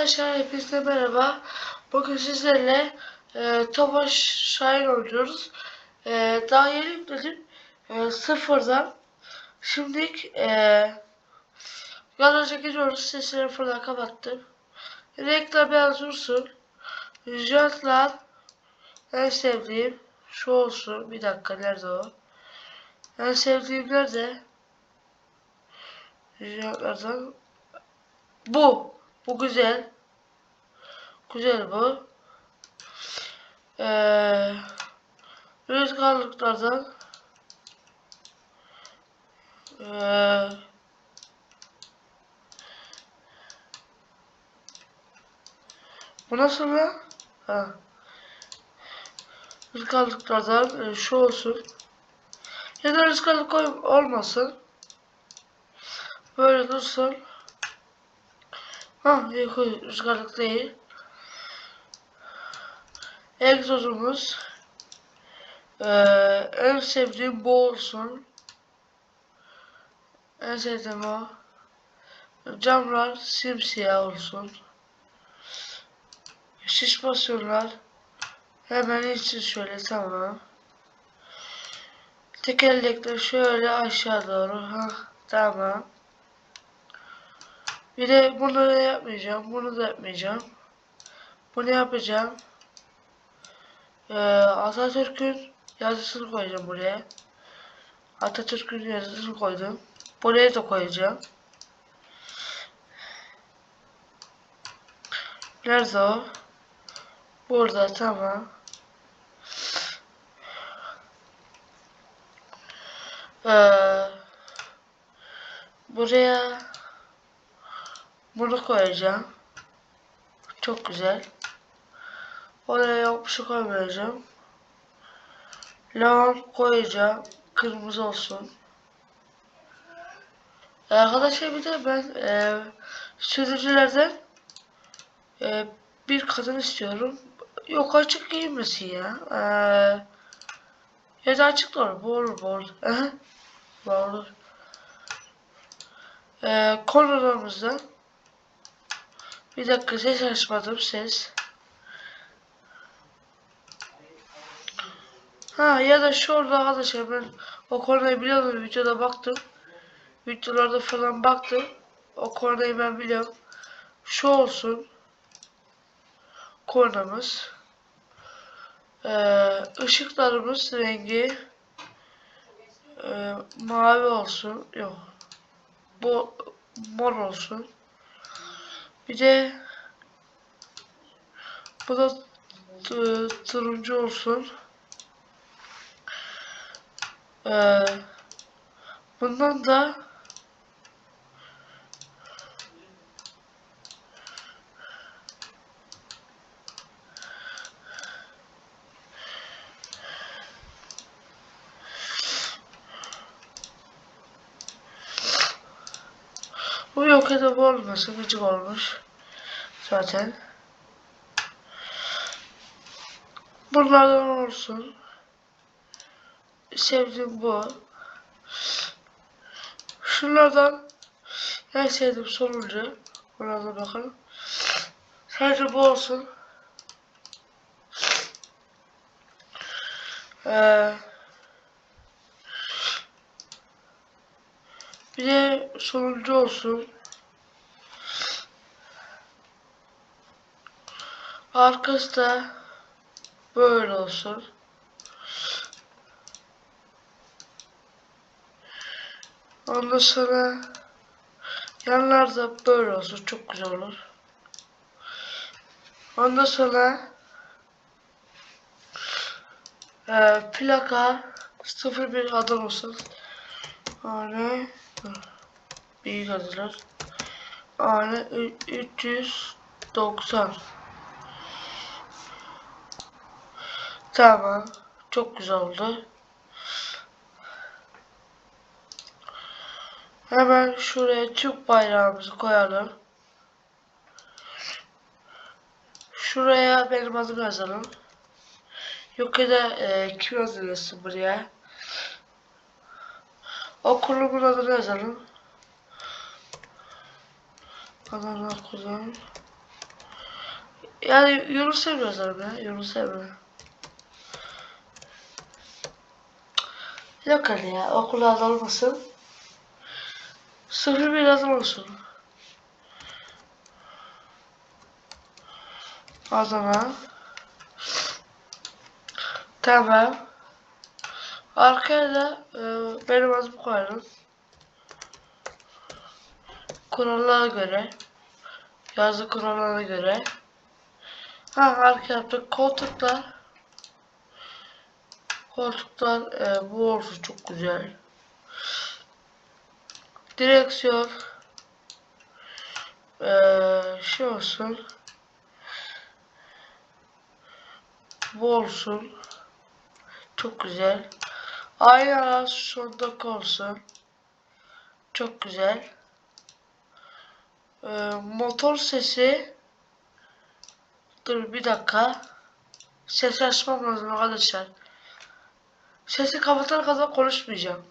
Arkadaşlar hepinize merhaba. Bugün sizlerle e, Tofaş Şahin oynuyoruz. E, daha yeni yükledim. E, sıfırdan. Şimdi e, garaja giriyoruz. Sesleri falan kapattım. Renkler biraz dursun. Jantlar en sevdiğim şu olsun. Bir dakika nerede o? En sevdiğim nerede? Jantlardan bu. Bu güzel. Güzel bu. Ee, rüzgarlıklardan ee, bu nasıl ya? Ha. Rüzgarlıklardan e, şu olsun. Ya da rüzgarlık olmasın. Böyle dursun. Ha, yok rüzgarlık değil. Egzozumuz. Ee, en sevdiğim bu olsun. En sevdiğim o. Camlar simsiyah olsun. Şiş basıyorlar. Hemen için şöyle tamam. Tekerlekler şöyle aşağı doğru. Ha, tamam. Bir de bunu da yapmayacağım. Bunu da yapmayacağım. Bunu yapacağım. Ee, Atatürk'ün yazısını koyacağım buraya. Atatürk'ün yazısını koydum. Buraya da koyacağım. Nerede o? Burada tamam. Ee, buraya bunu koyacağım. Çok güzel. Oraya bir şey koymayacağım. Leon koyacağım. Kırmızı olsun. Ee, Arkadaşlar bir de ben e, sürücülerden e, bir kadın istiyorum. Yok açık giyinmesin ya. Ee, ya da açık da olur. Bu olur bu olur. Ee, konularımızdan bir dakika ses açmadım ses. Ha ya da şurada arkadaşlar ben o konuyu biliyorum videoda baktım. Videolarda falan baktım. O konuyu ben biliyorum. Şu olsun. Kornamız. Ee, ışıklarımız rengi e, mavi olsun. Yok. Bu mor olsun. Bir de bu da tu- turuncu olsun. Ee, bundan da bu yok edip olmasın gıcık olmuş zaten. Bunlardan olsun. Sevdiğim bu. Şunlardan en sevdiğim sonuncu. Ona da bakalım. Sadece bu olsun. Ee, bir de sonuncu olsun. Arkası da böyle olsun. Ondan sonra yanlarda böyle olsun çok güzel olur. Ondan sonra e, plaka 01 adam olsun. Yani büyük adlar. Yani 390. Tamam. Çok güzel oldu. Hemen şuraya Türk bayrağımızı koyalım. Şuraya benim adımı yazalım. Yok ya da e, kim yazılıyorsun buraya? Okulumun adını yazalım. Adana Kuzey. Yani Yunus Emre yazarım ya. Yunus Emre. Yok hadi ya. Okullarda olmasın. Sıfır bir yazım olsun. Adana. Tamam. Arkaya da e, benim adımı koyalım. Kurallara göre. Yazı kurallara göre. Ha arka yaptık. Koltuklar. Koltuklar e, bu olsun çok güzel. Direksiyon. E, şey olsun. Bu olsun. Çok güzel. Aynalar sondaki olsun. Çok güzel. Ee, motor sesi Dur bir dakika. Sesi açmam lazım arkadaşlar. Sesi kapatana kadar konuşmayacağım.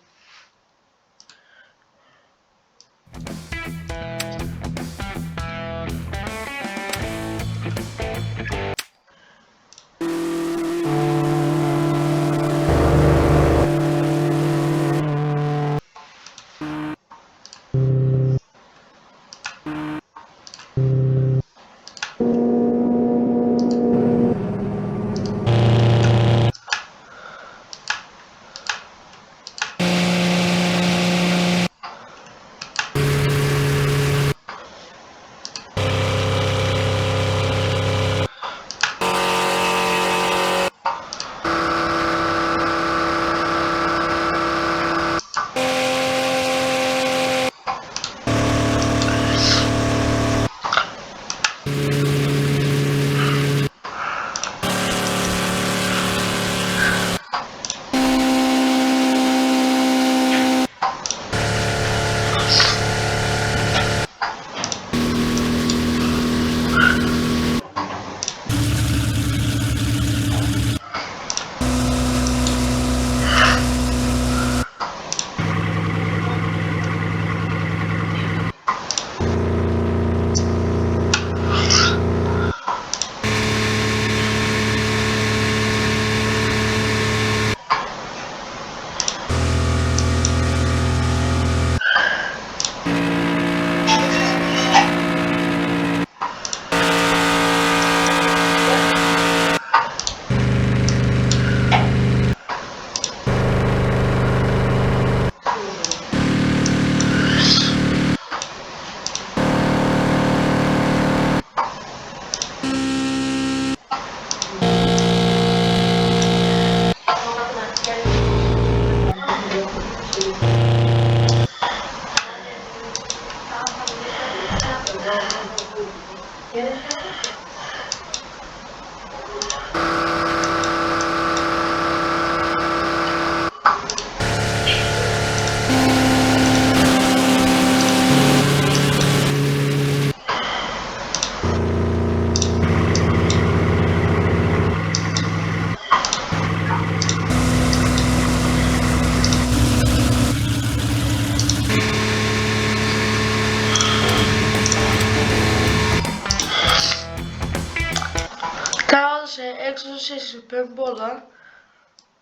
Şey pembe olan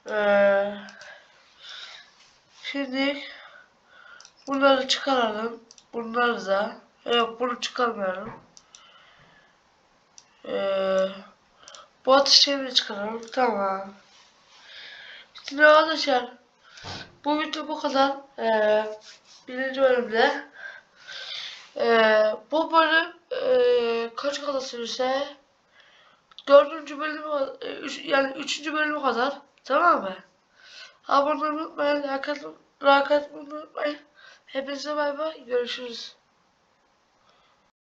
ee, şimdi bunları çıkaralım. Bunları da yok bunu çıkarmayalım. Ee, bu ateşleri çıkaralım. Tamam. Şimdi arkadaşlar bu video bu kadar. Ee, birinci bölümde. Ee, bu bölüm ee, kaç kadar sürse dördüncü bölümü e, üç, yani üçüncü bölümü kadar tamam mı? Abone olmayı unutmayın, like atmayı unutmayın. Hepinize bay bay görüşürüz.